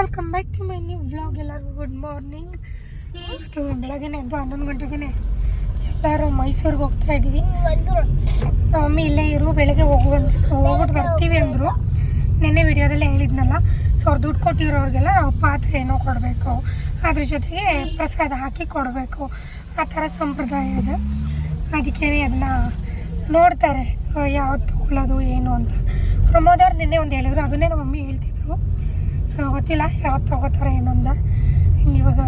Welcome back to my new vlog ಎಲ್ಲರಿಗೂ good morning ಇವತ್ತು ಬೆಳಗ್ಗೆನೆ ಎದ್ದು ಹನ್ನೊಂದು ಗಂಟೆಗೆ ಎಲ್ಲರೂ ಮೈಸೂರಿಗೆ ಹೋಗ್ತಾ ಇದ್ವಿ. ಮಮ್ಮಿ ಇಲ್ಲೇ ಇರು, ಬೆಳಗ್ಗೆ ಹೋಗುವಂತ ಹೋಗ್ಬಿಟ್ಟು ಬರ್ತೀವಿ ಅಂದರು. ನಿನ್ನೆ ವಿಡಿಯೋದಲ್ಲಿ ಹೇಳಿದ್ನಲ್ಲ, ಸೊ ಅವ್ರು ದುಡ್ಡು ಕೊಟ್ಟಿರೋರಿಗೆಲ್ಲ ನಾವು ಪಾತ್ರೆ ಏನೋ ಕೊಡಬೇಕು, ಅದ್ರ ಜೊತೆಗೆ ಪ್ರಸಾದ ಹಾಕಿ ಕೊಡಬೇಕು. ಆ ಥರ ಸಂಪ್ರದಾಯ ಇದೆ. ಅದಕ್ಕೇನೆ ಅದನ್ನ ನೋಡ್ತಾರೆ ಯಾವ್ದು ತಗೊಳ್ಳೋದು, ಏನು ಅಂತ. ಪ್ರಮೋದ್ ಅವ್ರು ನಿನ್ನೆ ಒಂದು ಹೇಳಿದ್ರು ಅದನ್ನೇ ನಮ್ಮ ಮಮ್ಮಿ ಹೇಳ್ತಿದ್ರು. ಸೊ ಗೊತ್ತಿಲ್ಲ ಯಾವತ್ತು ತಗೋತಾರೆ ಏನು ಅಂತ ಹಿಂಗೆ ಇವಾಗ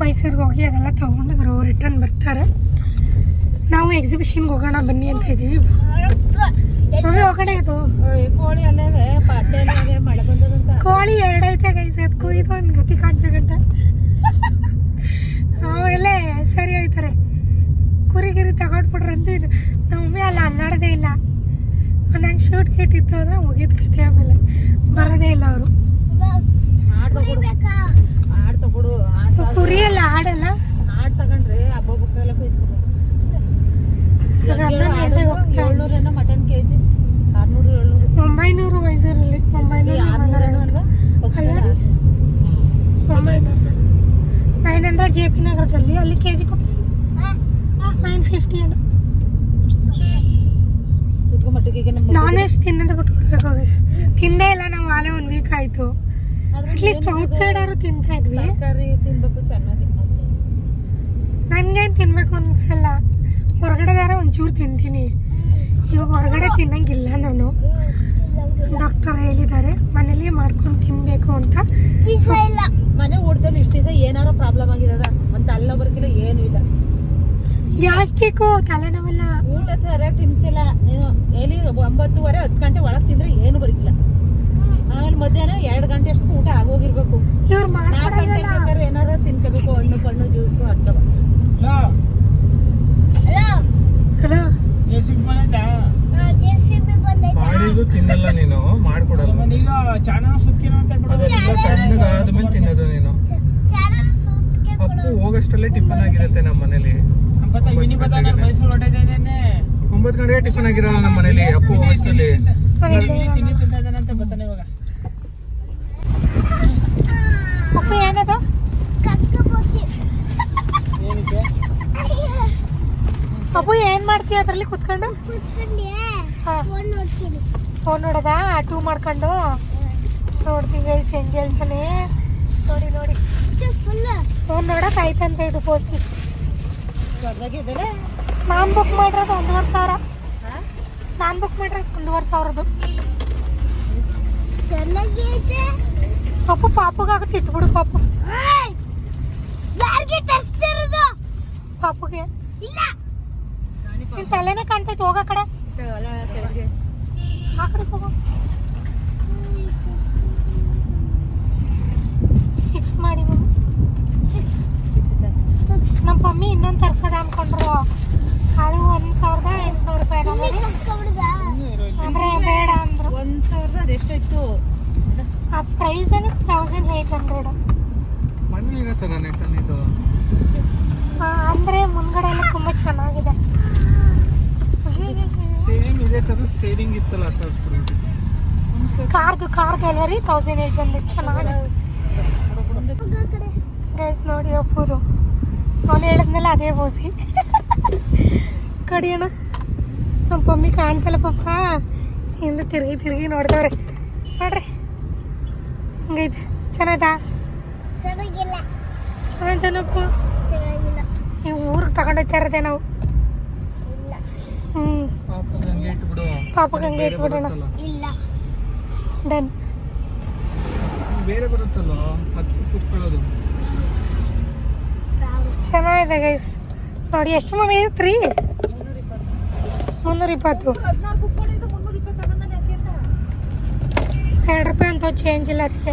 ಮೈಸೂರಿಗೆ ಹೋಗಿ ಅದೆಲ್ಲ ತೊಗೊಂಡು ಅವರು ರಿಟರ್ನ್ ಬರ್ತಾರೆ. ನಾವು ಎಕ್ಸಿಬಿಷನ್ಗೆ ಹೋಗೋಣ ಬನ್ನಿ ಅಂತ ಇದ್ದೀವಿ. ಹೋಗೋಣ ಇದು. ಕೋಳಿ ಕೋಳಿ ಎರಡೈತೆ ಗೈಸ್ ಅದು ಕುಯ್ದು ಒಂದು ಗತಿ ಕಾಣಿಸಗಂಟ ಆಮೇಲೆ ಸರಿ ಹೋಯ್ತಾರೆ. ಕುರಿ ಗಿರಿ ತಗೊಂಡ್ಬಿಟ್ರೆ ಅಂತ ಇದು. ನಮ್ಮ ಮಮ್ಮಿ ಅಲ್ಲಿ ಅಲ್ಲಾಡೋದೇ ಇಲ್ಲ. ನಂಗೆ ಶೂಟ್ ಕೆಟ್ಟಿತ್ತು ಅಂದ್ರೆ ಮುಗಿದ ಕತೆ ಆಮೇಲೆ. ಬರೋದೇ ಇಲ್ಲ ಅವರು. ಕುರಿಯಲ್ಲ ಆಡಲ್ಲ ಆಡ್ ತಗೊಂಡ್ರೆ ಹಬ್ಬಕ್ಕೆಲ್ಲ ಇದ್ದೀವಿ. ಏಳ್ನೂರೇನೋ ಮಟನ್ ಕೆ ಜಿ ಆರ್ನೂರು ಏಳ್ನೂರು. ಒಂಬೈನೂರು ಮೈಸೂರಲ್ಲಿ. ಒಂಬೈನೂರು ಆರ್ನೂರು? ಒಂಬೈನೂರು. ನೈನ್ ಹಂಡ್ರೆಡ್ ಜೆ ಪಿ ನಗರದಲ್ಲಿ ಅಲ್ಲಿ ಕೆ ಜಿ ಕೊಟ್ಟು ನೈನ್ ಫಿಫ್ಟಿ ಏನು ಕುತ್ಕೊ ಮಟ್ಟಿಗೆ ನಮ್ಮ ತಿನ್ನದ ಬಿಟ್ಕೊಡ್ಬೇಕು ಬಿಟ್ಬಿಡ್ಬೇಕು ಗೈಸ್ ತಿಂದೇ ಇಲ್ಲ ನಾವು ಆಲೇ ಒಂದು ವೀಕ್ ಆಯಿತು. ಅಟ್ಲೀಸ್ಟ್ ಔಟ್ ಸೈಡ್ ಅವರು ತಿಂತಾ ಇದ್ವಿ. ತಿನ್ಬೇಕು ಚೆನ್ನಾಗಿ ನನಗೇನು ತಿನ್ಬೇಕು ಅನ್ಸಲ್ಲ. ಹೊರಗಡೆದಾರ ಒಂಚೂರು ತಿಂತೀನಿ. ಇವಾಗ ಹೊರಗಡೆ ತಿನ್ನಂಗಿಲ್ಲ ನಾನು. ಡಾಕ್ಟರ್ ಹೇಳಿದ್ದಾರೆ ಮನೇಲಿ ಮಾಡ್ಕೊಂಡು ತಿನ್ಬೇಕು ಅಂತ. ಮನೆ ಊಟದಲ್ಲಿ ಇಷ್ಟು ದಿವಸ ಏನಾರ ಪ್ರಾಬ್ಲಮ್ ಆಗಿದದ. ಅಂತ ಅಲ್ಲ ಬರ್ಕಿಲ್ಲ ಏನು ಇಲ್ಲ. ಗ್ಯಾಸ್ಟಿಕ್ಕು ತಲೆನೋವೆಲ್ಲ. ಊಟ ಸರಿಯಾಗಿ ತಿಂತಿಲ್ಲ. ನೀನು ಎಲ್ಲಿ ಒಂಬತ್ತುವರೆ ಹತ್ತು ಗಂಟೆ ಒಳಗೆ ತಿಂದ್ರೆ ಏನು ಬರಕಿಲ್ಲ. ಆಮೇಲೆ ಮಧ್ಯಾಹ್ನ ಎರಡು ಗಂಟೆ ಅಷ್ಟು ಊಟ ಆಗೋಗಿರ್ಬೇಕು. ಇವ್ರು ಬೇಕಾದ್ರೆ ಏನಾರ ತಿನ್ಕೋಬೇಕು ಹಣ್ಣು ಕಣ್ಣು ಜ್ಯೂಸು ಅಂತವ ಹಲೋ? ಮಾಡಿದ್ರು ತಿನ್ನಲ್ಲ ನೀನು ಮಾಡ್ಕೊಡಲ್ಲ. ಈಗ ಚಾನಲ್ ಸುಕ್ಕಿನ ಅಂತ ಅದೆಲ್ಲ ತಣ್ಣಗಾದ್ಮೇಲೆ ತಿನ್ನೋದು ನೀನು. ಅಪ್ಪು ಹೋಗಷ್ಟರಲ್ಲೇ ಟಿಫನ್ ಆಗಿರುತ್ತೆ ನಮ್ಮ ಮನೇಲಿ ಒಂಬತ್ತು ಗಂಟೆಗೆ ಟಿಫನ್ ಆಗಿರಲ್ಲ ನಮ್ಮ ಮನೇಲಿ ಅಪ್ಪು ಇವಾಗ. ಅಪ್ಪ ಏನದು? ಅಪ್ಪು ಏನ್ ಮಾಡ್ತೀಯ ಅದ್ರಲ್ಲಿ ಕುತ್ಕೊಂಡು? ಫೋನ್ ನೋಡೋದಾ? ಟೂ ಮಾಡ್ಕೊಂಡು? ನೋಡ್ತೀನಿ ಗೈಸ್ ಹೆಂಗೆ ಹೇಳ್ತಾನೆ ನೋಡಿ ನೋಡಿ. ಫೋನ್ ನೋಡಕ್ ಆಯ್ತಂತ ಇದು ಪೋಸಿ ದೊಡ್ಡದಾಗಿದ್ದಲ್ಲ ನಾನ್ ಬುಕ್ ಮಾಡಿರೋದು ಒಂದೂವರೆ ಸಾವಿರ. ನಾನು ಬುಕ್ ಮಾಡಿರೋದು ಒಂದೂವರೆ ಸಾವಿರದ್ದು. ಚೆನ್ನಾಗೈತೆ. ಪಾಪು ಪಾಪುಗಾಗುತ್ತೆ ಇಟ್ಬಿಡು ಪಾಪು. ಯಾರಿಗೆ ತರಿಸ್ತಿರೋದು? ಪಾಪುಗೆ. ಇಲ್ಲ. ತಲೆನೇ ಕಾಣ್ತೈತೆ ಹೋಗ ಕಡೆ. ಆ ಕಡೆ ಹೋಗು. ಫಿಕ್ಸ್ ಮಾಡಿ. ನಮ್ಮ ಮಮ್ಮಿ ಇನ್ನೊಂದು ತರ್ಸದ ಅನ್ಕೊಂಡ್ರು. ಅದು ಒಂದು ಸಾವಿರದ ಎಂಟುನೂರು ರೂಪಾಯಿ ನಮ್ಮಲ್ಲಿ ಅಂದ್ರೆ ಬೇಡ ಅಂದ್ರು. ಒಂದ್ ಸಾವಿರದ ಅದೆಷ್ಟಾಯ್ತು ಆ ಪ್ರೈಸ್ ಏನು ತೌಸಂಡ್ ಏಯ್ಟ್ ಹಂಡ್ರೆಡ್ ಮಣ್ಣಿನ ಚೆನ್ನಾಗಿ ತಂದಿದ್ದು ಅಂದ್ರೆ ಮುಂದ್ಗಡೆ ಎಲ್ಲ ತುಂಬಾ ಚೆನ್ನಾಗಿದೆ. ಸೇಮ್ ಇದೇ ತರ ಸ್ಟೇರಿಂಗ್ ಇತ್ತಲ್ಲ ಕಾರ್ದು ಕಾರ್ದು ಗ್ಯಾಲರಿ ತೌಸಂಡ್ ಏಯ್ಟ್ ಹಂಡ್ರೆಡ್ ಚೆನ್ನಾಗಿದೆ. ಗೈಸ್ ನೋಡಿ ಒಪ್ಪುದು. ಅವನು ಹೇಳಿದ್ಮೇಲೆ ಅದೇ ಬೋಸಿ ಕಡಿಯೋಣ. ನಮ್ಮ ಪಮ್ಮಿ ಕಾಣ್ತಲ್ಲ ಪಾಪ. ಹಿಂದೆ ತಿರುಗಿ ತಿರುಗಿ ನೋಡ್ದವ್ರೆ. ನೋಡ್ರಿ. ಹಂಗೈತೆ. ಚೆನ್ನಾಯ್ತಾ? ಚೆನ್ನಾಗಿಲ್ಲ. ಚೆನ್ನಾಯ್ತಾನಪ್ಪ? ಚೆನ್ನಾಗಿಲ್ಲ. ಈ ಊರಿಗೆ ತಗೊಂಡೋಗ್ತಾ ಇರೋದೆ ನಾವು. ಪಾಪ ಹಂಗೆ ಇಟ್ಬಿಡೋಣ. ಇಲ್ಲ. ಡನ್. ಬೇರೆ ಬರುತ್ತಲ್ಲ? ಕೂತ್ಕೊಳ್ಳೋದು. ಚೆನ್ನಾಗಿದೆ ಗೈಸ್ ನೋಡಿ, ಎಷ್ಟು ಮಮ್ಮಿ ತ್ರೀ ಮುನ್ನೂರ ಇಪ್ಪತ್ತು ಎರಡು ರೂಪಾಯಿ ಅಂತ ಚೇಂಜ್ ಇಲ್ಲ ಅದಕ್ಕೆ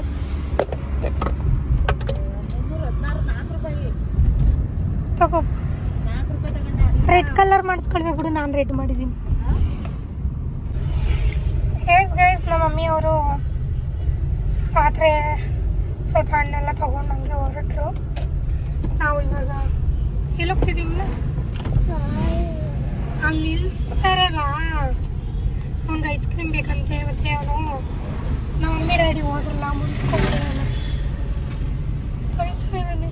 ತಗೋ. ರೆಡ್ ಕಲರ್ ಮಾಡಿಸ್ಕೊಳ್ಬೇಕು ಬಿಡು, ನಾನು ರೆಡ್ ಮಾಡಿದ್ದೀನಿ. ಎಸ್ ಗೈಸ್ ನಮ್ಮ ಮಮ್ಮಿ ಅವರು ಪಾತ್ರೆ ಸ್ವಲ್ಪ ಹಣ್ಣೆಲ್ಲ ತೊಗೊಂಡು ಹಂಗೆ ಹೊರಟ್ರು. ನಾವು ಇವಾಗ ಎಲ್ಲಿ ಹೋಗ್ತಿದ್ದೀವಲ್ಲ ಅಲ್ಲಿ ನಿಲ್ಲಿಸ್ತಾರಲ್ಲ ಅವ್ನಿಗೆ ಐಸ್ ಕ್ರೀಮ್ ಬೇಕಂತೆ ಮತ್ತೆ ಅವನು ನಮ್ಮ ಮಮ್ಮಿ ಡ್ಯಾಡಿ ಹೋದ್ರಲ್ಲ ಮುನ್ಸ್ಕೊಂಡಿದ್ದಾನೆ ಹೇಳ್ತಾ ಇದ್ದಾನೆ.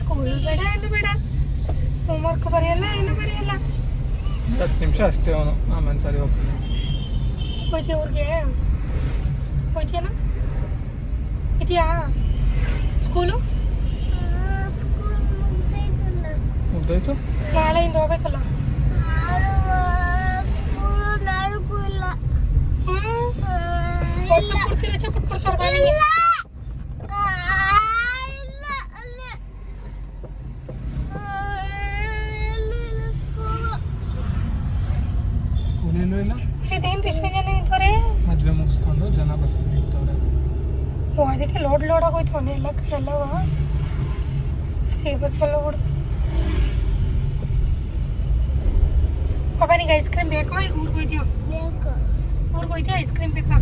ಸ್ಕೂಲ್ ಬೇಡ ಏನು ಬೇಡ. ಹೋಮ್ವರ್ಕ್ ಬರೆಯಲ್ಲ ಏನು ಬರೆಯಲ್ಲ. ಹತ್ತು ನಿಮಿಷ ಅಷ್ಟೇ ಅವನು. ಆಮೇಲೆ ಸರಿ ಹೋಗ್ತೀನಿ. ಹೋಯ್ತೀಯ ಅವ್ರಿಗೆ. ಹೋಯ್ತೀಯನ ಹೋಯ್ತೀಯಾ ಸ್ಕೂಲು? ಮುಗ್ದೋಯ್ತು? ನಾಳೆಯಿಂದ ಹೋಗ್ಬೇಕಲ್ಲ? ರಜೆ ಕೊಟ್ಬಿಡ್ತಾರೆ ಬಾ ಇಲ್ಲ ನಿಂಗೆ. ಆ, ಇಲ್ಲ ಅಲ್ಲೇ ಆ, ಎಲ್ಲೂ ಇಲ್ಲ ಸ್ಕೂಲು ಸ್ಕೂಲಲ್ಲೂ ಇಲ್ಲ ಇದೇನು ಇಷ್ಟು ಜನ ನಿಂತವ್ರೆ ಮದುವೆ ಮುಗಿಸ್ಕೊಂಡು ಜನ ಬಸ್ಸಿಗೆ ನಿಂತವ್ರೆ ಓ ಅದಕ್ಕೆ ಲೋಡ್ ಲೋಡ್ ಆಗೋಯ್ತು ಅವನೇ ಎಲ್ಲ ಎಲ್ಲವ ಫ್ರೀ ಬಸ್ಸಲ್ಲ ಬಿಡು ಪಾಪ ನಿಂಗೆ ಐಸ್ ಕ್ರೀಮ್ ಬೇಕೋ ಈಗ ಊರಿಗೆ ಹೋಯ್ತೀಯೋ ಬೇಕು ಊರಿಗೆ ಹೋಯ್ತೀಯ ಐಸ್ ಕ್ರೀಮ್ ಬೇಕಾ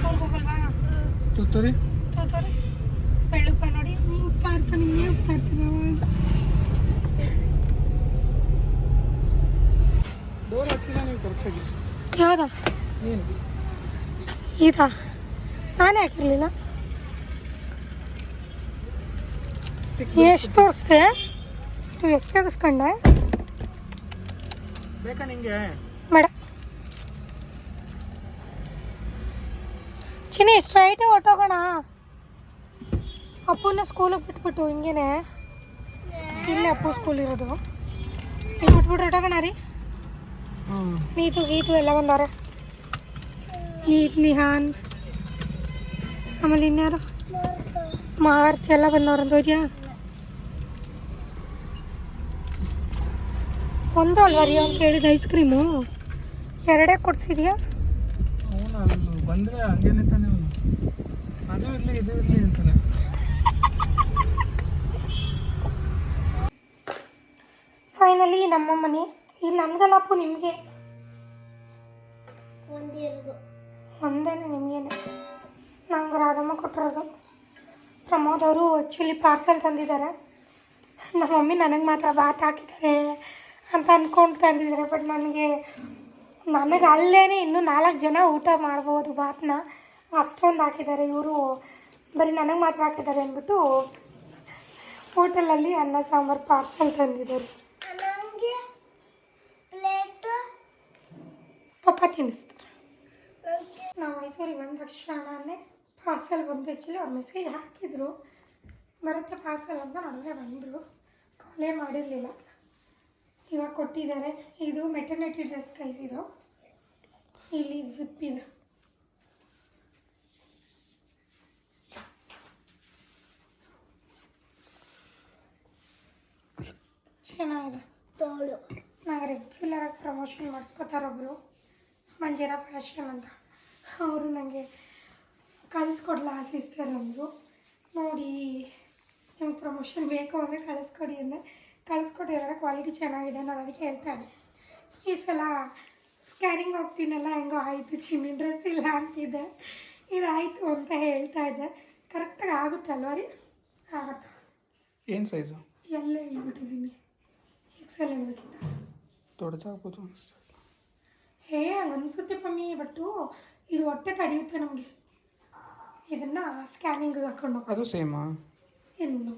ಊರಿಗೆ ಹೋಗಲ್ವಾ ತುತ್ತೂರಿ ತೋತಾರೆ ಬೆಳ್ಳಪ್ಪ ನೋಡಿ ಹಂಗೆ ಉಪ್ತಾ ಇರ್ತಾನೆ ಹಿಂಗೆ ಉಪ್ತಾ ಇರ್ತಾನೆ ಅವಾಗ ಡೋರ್ ಹಾಕಿಲ್ಲ ನೀವು ಕರೆಕ್ಟಾಗಿ ಯಾವ್ದಾ ಏನು ಇದಾ ನಾನೇ ಹಾಕಿರ್ಲಿಲ್ಲ. ಎಷ್ಟು ತೋರಿಸ್ದೆ? ಎಷ್ಟು ತೆಗೆಸ್ಕೊಂಡೆ? ಬೇಡ. ಚಿನ್ನಿ ಸ್ಟ್ರೈಟೇ ಹೊಟ್ಟೋಗೋಣ ಅಪ್ಪನ ಸ್ಕೂಲಿಗೆ ಬಿಟ್ಬಿಟ್ಟು ಹಿಂಗೇನೆ. ಇಲ್ಲೇ ಅಪ್ಪು ಸ್ಕೂಲ್ ಇರೋದು. ಇಲ್ಲಿ ಬಿಟ್ಬಿಟ್ಟು ಹೊಟ್ಟೋಗೋಣ ರೀ. ನೀತು ಗೀತು ಎಲ್ಲ ಬಂದವ್ರೆ. ನೀತ್ ನಿಹಾನ್. ಆಮೇಲೆ ಇನ್ಯಾರು? ಮಾರ್ಚ್ ಎಲ್ಲ ಬಂದವ್ರು ಅಂತ ಹೋದ್ಯಾ ಒಂದು ಅಲ್ವಾ ರೀ ಅವ್ನು ಕೇಳಿದ ಐಸ್ ಕ್ರೀಮು ಎರಡೇ ಕೊಡ್ಸಿದ್ಯಾ? ಅವನು ಅಲ್ಲಿ ಬಂದರೆ ಹಂಗೇನೆ ತಾನೆ ಅವನು. ಅದು ಇರಲಿ ಇದು ಇರಲಿ ಅಂತಾನೆ. ಫೈನಲಿ ನಮ್ಮ ಮನೆ. ಇಲ್ಲಿ ನಮ್ದಲ್ಲಪ್ಪು ನಿಮಗೆ? ಒಂದೇನೆ ನಿಮಗೇನೆ. ನಂಗೆ ರಾಧಮ್ಮ ಕೊಟ್ಟಿರೋದು. ಪ್ರಮೋದ್ ಅವರು ಆ್ಯಕ್ಚುಲಿ ಪಾರ್ಸೆಲ್ ತಂದಿದ್ದಾರೆ. ನಮ್ಮ ಮಮ್ಮಿ ನನಗೆ ಮಾತ್ರ ಬಾತ್ ಹಾಕಿದ್ದಾರೆ ಅಂತ ಅಂದ್ಕೊಂಡು ತಂದಿದ್ದಾರೆ ಬಟ್ ನನಗೆ ನನಗೆ ಅಲ್ಲೇ ಇನ್ನೂ ನಾಲ್ಕು ಜನ ಊಟ ಮಾಡ್ಬೋದು ಬಾತ್ನ. ಅಷ್ಟೊಂದು ಹಾಕಿದ್ದಾರೆ ಇವರು. ಬರೀ ನನಗೆ ಮಾತ್ರ ಹಾಕಿದ್ದಾರೆ ಅಂದ್ಬಿಟ್ಟು ಹೋಟೆಲಲ್ಲಿ ಅನ್ನ ಸಾಂಬಾರು ಪಾರ್ಸೆಲ್ ತಂದಿದ್ದಾರೆ. ನನಗೆ ಪ್ಲೇಟು ಪಪ್ಪ ತಿನ್ನಿಸ್ತಾರೆ. ನಾವು ಮೈಸೂರಿಗೆ ಬಂದ ತಕ್ಷಣನೇ ಪಾರ್ಸೆಲ್ ಬಂದು ಆ್ಯಕ್ಚುಲಿ ಅವ್ರು ಮೆಸೇಜ್ ಹಾಕಿದರು ಬರುತ್ತೆ ಪಾರ್ಸೆಲ್ ಅಂತ ನೋಡಿದ್ರೆ ಬಂದರು. ಕಾಲೇ ಮಾಡಿರಲಿಲ್ಲ. ಇವಾಗ ಕೊಟ್ಟಿದ್ದಾರೆ. ಇದು ಮೆಟರ್ನಿಟಿ ಡ್ರೆಸ್ ಕೈಸಿದು ಇಲ್ಲಿ ಜಿಪ್ ಇದೆ. ಚೆನ್ನಾಗಿದೆ. ತೋಳು. ನಂಗೆ ರೆಗ್ಯುಲರಾಗಿ ಪ್ರಮೋಷನ್ ಮಾಡಿಸ್ಕೊತಾರೊಬ್ಬರು ಮಂಜೇರಾ ಫ್ಯಾಷನ್ ಅಂತ. ಅವರು ನನಗೆ ಕಳಿಸ್ಕೊಡ್ಲಾ ಸಿಸ್ಟರ್ ಅಂದರು. ನೋಡಿ ನಿಮ್ಗೆ ಪ್ರಮೋಷನ್ ಬೇಕು ಅಂದರೆ ಕಳಿಸ್ಕೊಡಿ ಅಂದೆ. ಕಳಿಸ್ಕೊಟ್ಟಿದ್ದಾರೆ ಕ್ವಾಲಿಟಿ ಚೆನ್ನಾಗಿದೆ ನಾನು ಅದಕ್ಕೆ ಹೇಳ್ತಾ ಇದ್ದೆ. ಈ ಸಲ ಸ್ಕ್ಯಾನಿಂಗ್ ಹೋಗ್ತೀನಲ್ಲ ಹೆಂಗೋ ಆಯಿತು ಚಿನ್ನಿ ಡ್ರೆಸ್ ಇಲ್ಲ ಅಂತಿದ್ದೆ. ಇದಾಯಿತು ಅಂತ ಹೇಳ್ತಾ ಇದ್ದೆ. ಕರೆಕ್ಟಾಗಿ ಆಗುತ್ತೆ ಅಲ್ವಾ ರೀ? ಆಗುತ್ತಾ? ಏನು ಸೈಜು ಎಲ್ಲ ಹೇಳ್ಬಿಟ್ಟಿದ್ದೀನಿ. ಎಕ್ಸೆಲ್ ಹೇಳ್ಬೇಕಿತ್ತ. ದೊಡ್ಡದಾಗ್ಬೋದು ಅನಿಸ್ತದೆ ಹೇ ಹಂಗೆ ಅನಿಸುತ್ತೆ ಪಮ್ಮಿ ಬಟ್ಟು ಇದು ಹೊಟ್ಟೆ ತಡೆಯುತ್ತೆ ನಮಗೆ? ಇದನ್ನು ಸ್ಕ್ಯಾನಿಂಗ್ ಹಾಕೊಂಡು ಅದು ಸೇಮಾ ಇನ್ನು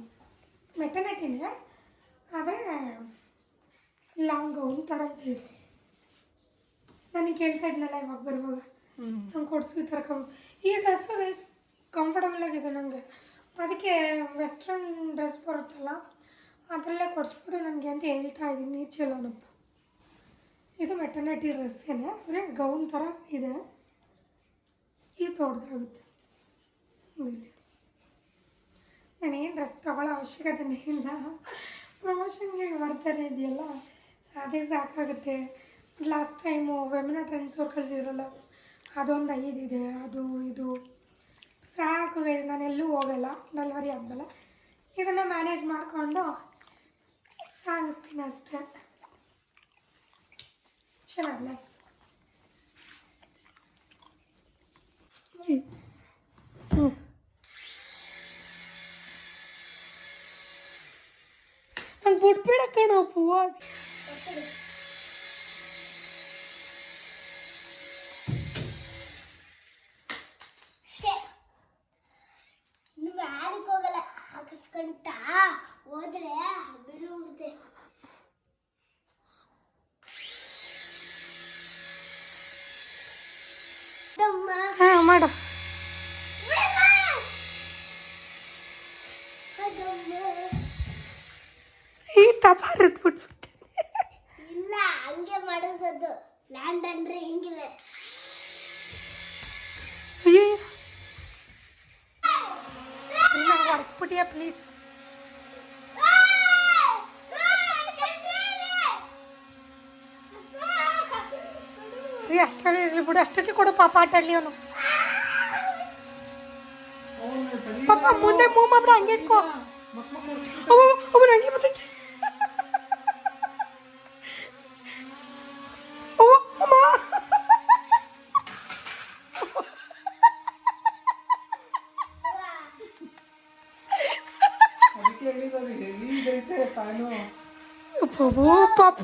ಮೆಟರ್ನಿಟಿನೇ ಆದರೆ ಲಾಂಗ್ ಗೌನ್ ಥರ ಇದೆ ಇದು. ನನಗೆ ಕೇಳ್ತಾ ಇದ್ನಲ್ಲ ಇವಾಗ ಬರುವಾಗ. ನಂಗೆ ಕೊಡಿಸು ಈ ಥರ ಕಮ್ ಈ ಡ್ರೆಸ್ಸು ಗೈಸ್ ಕಂಫರ್ಟಬಲ್ ಆಗಿದೆ ನನಗೆ ಅದಕ್ಕೆ ವೆಸ್ಟ್ರನ್ ಡ್ರೆಸ್ ಬರುತ್ತಲ್ಲ ಅದರಲ್ಲೇ ಕೊಡಿಸ್ಬಿಡು ನನಗೆ ಅಂತ ಹೇಳ್ತಾ ಇದ್ದೀನಿ ಚಲೋನಪ್ಪ. ಇದು ಮೆಟರ್ನಿಟಿ ಡ್ರೆಸ್ಸೇನೆ ಅಂದರೆ ಗೌನ್ ಥರ ಇದೆ. ಇದು ದೊಡ್ಡದಾಗುತ್ತೆ. ನಾನೇನು ಡ್ರೆಸ್ ತೊಗೊಳ್ಳೋ ಅವಶ್ಯಕತೆನೇ ಇಲ್ಲ. ಪ್ರಮೋಷನ್ಗೆ ಬರ್ತಾನೆ ಇದೆಯಲ್ಲ, ಅದೇ ಸಾಕಾಗುತ್ತೆ. ಲಾಸ್ಟ್ ಟೈಮು ವೆಮಿನ ಟ್ರೆಂಡ್ಸ್ ಅವ್ರು ಕಳಿಸಿದ್ರಲ್ಲ, ಅದೊಂದು ಐದಿದೆ ಅದು ಇದು. ಸಾಕು ಗೈಸ್ ನಾನು ಎಲ್ಲೂ ಹೋಗಲ್ಲ ಡೆಲ್ವರಿ ಆಗಲ್ಲ ಇದನ್ನು ಮ್ಯಾನೇಜ್ ಮಾಡಿಕೊಂಡು ಸಾಗಿಸ್ತೀನಿ ಅಷ್ಟೇ. ಚೆನ್ನಾಗಿ ನೈಸ್ ಹ್ಞೂ ನಂಗೆ ಬಿಟ್ಬಿಡ ಕಣ ಪೂವಾಸ್ ಹೋಗಲ್ಲ ಹಾಕಿಸ್ಕೊಂತ ಹೋದ್ರೆ ಬಿಡುತ್ತೆ ಮಾಡು ತಪ್ಪ ಹರಿದ್ಬಿಟ್ಬಿಟ್ಟೆ ಇಲ್ಲ ಹಂಗೆ ಮಾಡೋದದು. ಲ್ಯಾಂಡ್ ಅಂದ್ರೆ ಹಿಂಗಿದೆ. ಅಯ್ಯೋ ಹೊಡೆಸ್ಬಿಟ್ಟಿಯಾ ಪ್ಲೀಸ್ ರೀ ಅಷ್ಟರಲ್ಲಿ ಇರಲಿ ಬಿಡು. ಅಷ್ಟಕ್ಕೆ ಕೊಡು ಪಾಪ ಆಟ ಆಡ್ಲಿ ಅವನು. ಪಾಪ ಮುಂದೆ ಮೂವ್ ಮಾಡ್ಬಿಡ ಹಂಗೆ ಇಟ್ಕೋ. ಅವನು ಹಂಗೆ ಬರ್ತೈತೆ ಅವ್ವ, ಅಮ್ಮ. ಅದಕ್ಕೆ ಹೇಳಿದ್ದಾರೆ ಹೆವಿ ಇದೈತೆ ಫ್ಯಾನು ಬಾಬು ಪಾಪ.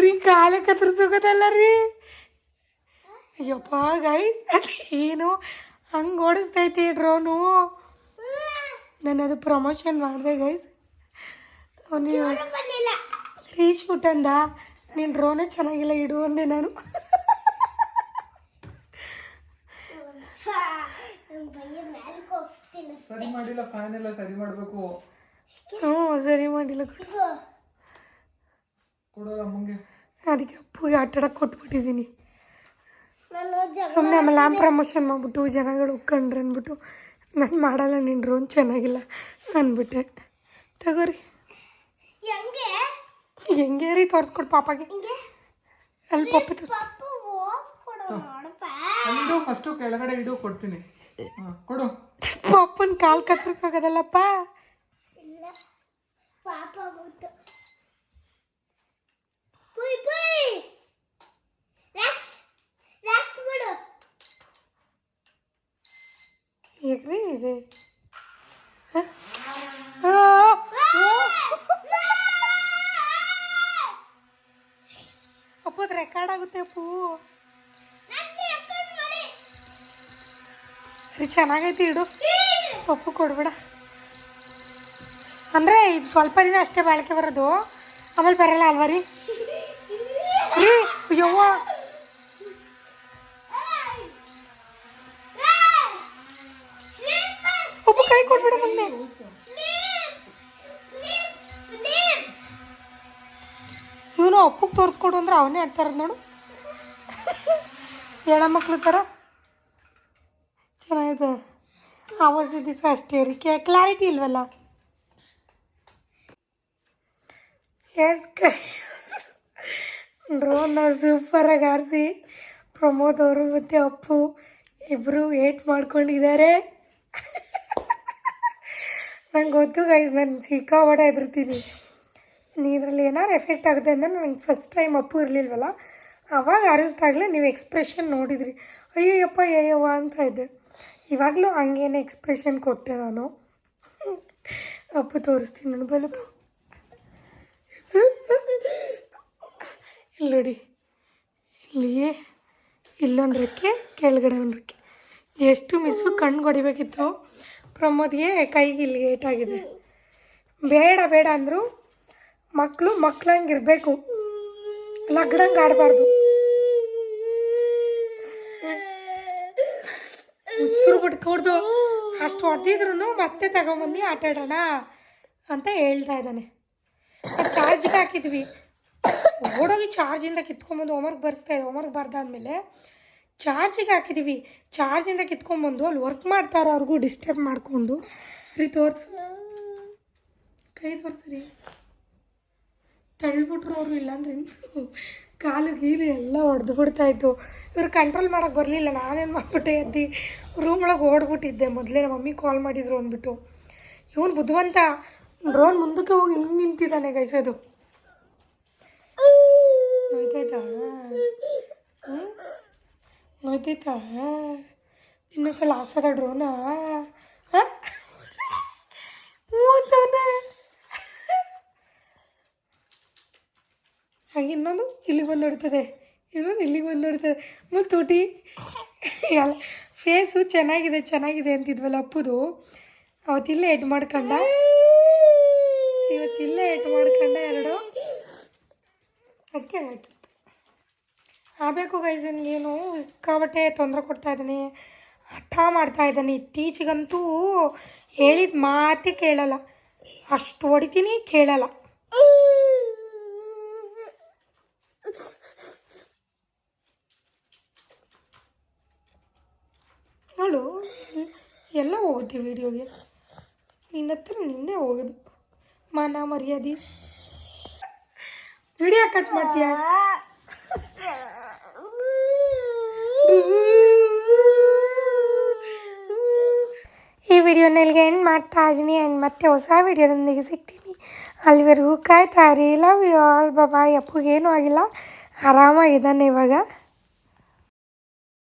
ರೀ ಕಾಲ ಕತ್ತರಿಸೋಗೋದಲ್ಲ ರೀ. ಅಯ್ಯಪ್ಪ ಗೈ ಏನು? ಹಂಗೆ ಓಡಿಸ್ತೈತಿ ಡ್ರೋನು ನಾನು ಅದು ಪ್ರಮೋಷನ್ ಮಾಡಿದೆ ಗೈಸ್ ಅವನು ಬರ್ಲಿಲ್ಲ. ರೀಶ್ ಅಂದ ನೀನು ಡ್ರೋನೇ ಚೆನ್ನಾಗಿಲ್ಲ ಇಡು ಅಂದೆ ನಾನು ನಮ್ಮ ಭಯ ಮ್ಯಾಲಕ್ಕೆ ಹೋಗ್ತೀನಿ ಸರಿ ಮಾಡಿಲ್ಲ ಫ್ಯಾನ್ ಎಲ್ಲ ಸರಿ ಮಾಡಬೇಕು. ಹ್ಞೂ ಸರಿ ಮಾಡಿಲ್ಲ ಕೊಡು. ಕೊಡೋಲ್ಲ ಅಮ್ಮಂಗೆ. ಅದಕ್ಕೆ ಅಪ್ಪಗೆ ಆಟ ಆಡಕ್ಕೆ ಕೊಟ್ಬಿಟ್ಟಿದ್ದೀನಿ. ಸುಮ್ಮನೆ ಆಮೇಲೆ ಆ ಪ್ರಮೋಷನ್ ಮಾಡಿಬಿಟ್ಟು ಜನಗಳು ಉಕ್ಕಂಡ್ರೆ ಅಂದ್ಬಿಟ್ಟು ನಾನು ಮಾಡಲ್ಲ ನಿನ್ನ ಡ್ರೋನ್ ಚೆನ್ನಾಗಿಲ್ಲ ಅಂದ್ಬಿಟ್ಟೆ. ತಗೋರಿ. ಹೆಂಗೆ? ಹೆಂಗೆ ರೀ ತೋರಿಸ್ಕೊಡು ಪಾಪಾಗೆ? ಹಿಂಗೆ? ಅಲ್ಲಿ ಪಪ್ಪು ತೋರ್ಸ್ ಪಪ್ಪ ವಾಸ್ ಕೊಡೋ ನೋಡಪ್ಪ. ಅಲ್ಲಿಡು ಫಸ್ಟು ಕೆಳಗಡೆ ಇಡು ಕೊಡ್ತೀನಿ. ಕೊಡು ಪಪ್ಪನ ಕಾಲು ಕತ್ತರಿಸೋಗೋದಲ್ಲಪ್ಪ ಇಲ್ಲ ಪಾಪ ಗೊತ್ತು ಪುಯ್ ಪುಯ್ ರೆಕ್ಸ್ ರೆಕ್ಸ್ ಬಿಡು ಹೇಗ್ರಿ ಇದೆ ಹ? ಆ! ಅಪ್ಪು ಅದು ರೆಕಾರ್ಡ್ ಆಗುತ್ತೆ ಅಪ್ಪು ನಂಗೆ ಎಫೆಕ್ಟ್ ಮಾಡಿ ರೀ ಚೆನ್ನಾಗೈತಿ ಇಡು. ಪಪ್ಪು ಕೊಡ್ಬೇಡ. ಅಂದರೆ ಇದು ಸ್ವಲ್ಪ ದಿನ ಅಷ್ಟೇ ಬಾಳಿಕೆ ಬರೋದು. ಆಮೇಲೆ ಬರಲ್ಲ ಅಲ್ವಾ ರೀ? ರೀ, ಯವ್ವ. ಒಬ್ಬ ಕೈ ಕೊಡ್ಬೇಡ ಮೊನ್ನೆ. ಇವನು ಅಪ್ಪಗೆ ತೋರಿಸ್ಕೊಡು ಅಂದ್ರೆ ಅವನೇ ಆಗ್ತಾರದು ನೋಡು. ಹೇಳ ಮಕ್ಕಳು ಥರ. ಚೆನ್ನಾಗಿದೆ. ಆವಾಜ್ ದಿವಸ ಅಷ್ಟೇ ರೀ. ಕ್ಲಾರಿಟಿ ಇಲ್ವಲ್ಲ? ಎಸ್ ಡ್ರೋನ್ ಸೂಪರಾಗಿ ಆರಿಸಿ ಪ್ರಮೋದ್ ಅವರು ಮತ್ತು ಅಪ್ಪು ಇಬ್ಬರು ಏಟ್ ಮಾಡ್ಕೊಂಡಿದ್ದಾರೆ. ನಂಗೆ ಗೊತ್ತು ಗೈಸ್ ನಾನು ಸಿಕ್ಕಾಪಟ್ಟೆ ಹೆದರ್ತೀನಿ. ಇದರಲ್ಲಿ ಏನಾರು ಎಫೆಕ್ಟ್ ಆಗುತ್ತೆ ಅಂದರೆ ನನಗೆ ಫಸ್ಟ್ ಟೈಮ್ ಅಪ್ಪು ಇರಲಿಲ್ವಲ್ಲ? ಅವಾಗ ಅರಿಸ್ದಾಗಲೇ ನೀವು ಎಕ್ಸ್ಪ್ರೆಷನ್ ನೋಡಿದ್ರಿ. ಅಯ್ಯಯ್ಯಪ್ಪ ಅಯ್ಯವ್ವ ಅಂತ ಇದ್ದೆ. ಇವಾಗಲೂ ಹಂಗೇನೆ ಎಕ್ಸ್ಪ್ರೆಷನ್ ಕೊಟ್ಟೆ ನಾನು. ಅಪ್ಪು ತೋರಿಸ್ತೀನಿ ನಾನು ಬಲಪ್ಪ ಇಲ್ಲಿ ನೋಡಿ ಇಲ್ಲಿ ಇಲ್ಲೊಂದು ರೆಕ್ಕೆ ಕೆಳಗಡೆ ಒಂದು ಎಷ್ಟು ಮಿಸ್ಸು ಕಣ್ಣು ಹೊಡಿಬೇಕಿತ್ತು. ಪ್ರಮೋದ್ಗೆ ಕೈಗೆ ಇಲ್ಲಿ ಏಟಾಗಿದೆ ಬೇಡ ಬೇಡ ಅಂದರು. ಮಕ್ಕಳು ಮಕ್ಳಂಗೆ ಇರಬೇಕು. ಲಗ್ನಂಗೆ ಆಡಬಾರ್ದು. ಉಸಿರು ಬಿಟ್ಕೊಡ್ದು ಅಷ್ಟು ಹೊಡೆದಿದ್ರು ಮತ್ತೆ ತಗೊಂಬಂದು ಆಟ ಆಡೋಣ ಅಂತ ಹೇಳ್ತಾ ಇದ್ದಾನೆ. ಚಾರ್ಜ್ಗೆ ಹಾಕಿದ್ವಿ. ಓಡೋಗಿ ಚಾರ್ಜಿಂದ ಕಿತ್ಕೊಂಬಂದು ಹೋಮ್ವರ್ಕ್ ಬರ್ಸ್ತಾ ಇದೆ ಹೋಮ್ವರ್ಕ್ ಬರ್ದಾದ್ಮೇಲೆ ಚಾರ್ಜಿಗೆ ಹಾಕಿದ್ದೀವಿ ಚಾರ್ಜಿಂದ ಕಿತ್ಕೊಂಬಂದು ಅಲ್ಲಿ ವರ್ಕ್ ಮಾಡ್ತಾರೆ ಅವ್ರಿಗೂ ಡಿಸ್ಟರ್ಬ್ ಮಾಡಿಕೊಂಡು. ರೀ ತೋರಿಸು. ಕೈ ತೋರಿಸ್ರಿ ತಳ್ಳಿಬಿಟ್ರು ಅವರು ಇಲ್ಲಾಂದ್ರೆ ಕಾಲು ಗೀರು ಎಲ್ಲ ಹೊಡೆದು ಬಿಡ್ತಾಯಿತ್ತು ಇವ್ರು ಕಂಟ್ರೋಲ್ ಮಾಡೋಕೆ ಬರಲಿಲ್ಲ, ನಾನೇನು ಮಾಡ್ಬಿಟ್ಟೆ ಎದ್ದು ರೂಮ್ ಒಳಗೆ ಓಡ್ಬಿಟ್ಟಿದ್ದೆ, ಮೊದಲೇ ನಮ್ಮ ಮಮ್ಮಿ ಕಾಲ್ ಮಾಡಿದ್ರು ಅಂದ್ಬಿಟ್ಟು. ಇವನು ಬುದ್ಧಿವಂತ ಡ್ರೋನ್ ಮುಂದಕ್ಕೆ ಹೋಗಿ ಹಿಂಗೆ ನಿಂತಿದ್ದಾನೆ ಗೈಸೋದು ನೋಯ್ತಾಯ್ತಾ? ಹ್ಞೂ ನೋಯ್ತೈತಾ ಇನ್ನೊಂದ್ಸಲ ಹಾಸದ ಡ್ರೋನಾ ಹಾಗೆ ಇನ್ನೊಂದು ಇಲ್ಲಿಗೆ ಬಂದು ನೋಡ್ತದೆ. ಇನ್ನೊಂದು ಇಲ್ಲಿಗೆ ಬಂದು ನೋಡ್ತಾರೆ. ಮತ್ತು ತುಟಿ. ಎಲ್ಲ ಫೇಸು ಚೆನ್ನಾಗಿದೆ ಚೆನ್ನಾಗಿದೆ ಅಂತಿದ್ವಲ್ಲ ಅಪ್ಪುದು. ಅವತ್ತಿಲ್ಲೇ ಎಡ್ ಮಾಡ್ಕೊಂಡ? ಇವತ್ತಿಲ್ಲೇ ಎಡ್ ಮಾಡ್ಕೊಂಡ ಎರಡು? ಅದಕ್ಕೆ ಹಂಗಾಯ್ತು ಆಗಬೇಕು ಗೈಸ್ ನನಗೇನು ಸಿಕ್ಕಾಬಟ್ಟೆ ತೊಂದರೆ ಕೊಡ್ತಾ ಇದ್ದಾನೆ. ಹಠ ಮಾಡ್ತಾ ಇದ್ದಾನೆ. ಇತ್ತೀಚೆಗಂತೂ ಹೇಳಿದ ಮಾತೇ ಕೇಳಲ್ಲ. ಅಷ್ಟು ಹೊಡಿತೀನಿ ಕೇಳಲ್ಲ. ನೋಡು, ಎಲ್ಲ ಹೋಗುತ್ತೆ ವಿಡಿಯೋಗೆ. ನಿನ್ನ ಹತ್ರ ನಿನ್ನೆ ಹೋಗೋದು. ಮಾನ ಮರ್ಯಾದೆ. ವಿಡಿಯೋ ಕಟ್ ಮಾಡ್ತೀಯ? ಈ ವಿಡಿಯೋನ ಇಲ್ಲಿಗೆ ಎಂಡ್ ಮಾಡ್ತಾ ಇದ್ದೀನಿ ಆ್ಯಂಡ್ ಮತ್ತೆ ಹೊಸ ವಿಡಿಯೋದೊಂದಿಗೆ ಸಿಗ್ತೀನಿ. ಅಲ್ಲಿವರೆಗೂ ಕಾಯ್ತಾ ರೀ love you all bye bye ಅಪ್ಪುಗೇನೂ ಆಗಿಲ್ಲ. ಆರಾಮಾಗಿದ್ದಾನೆ ಇವಾಗ.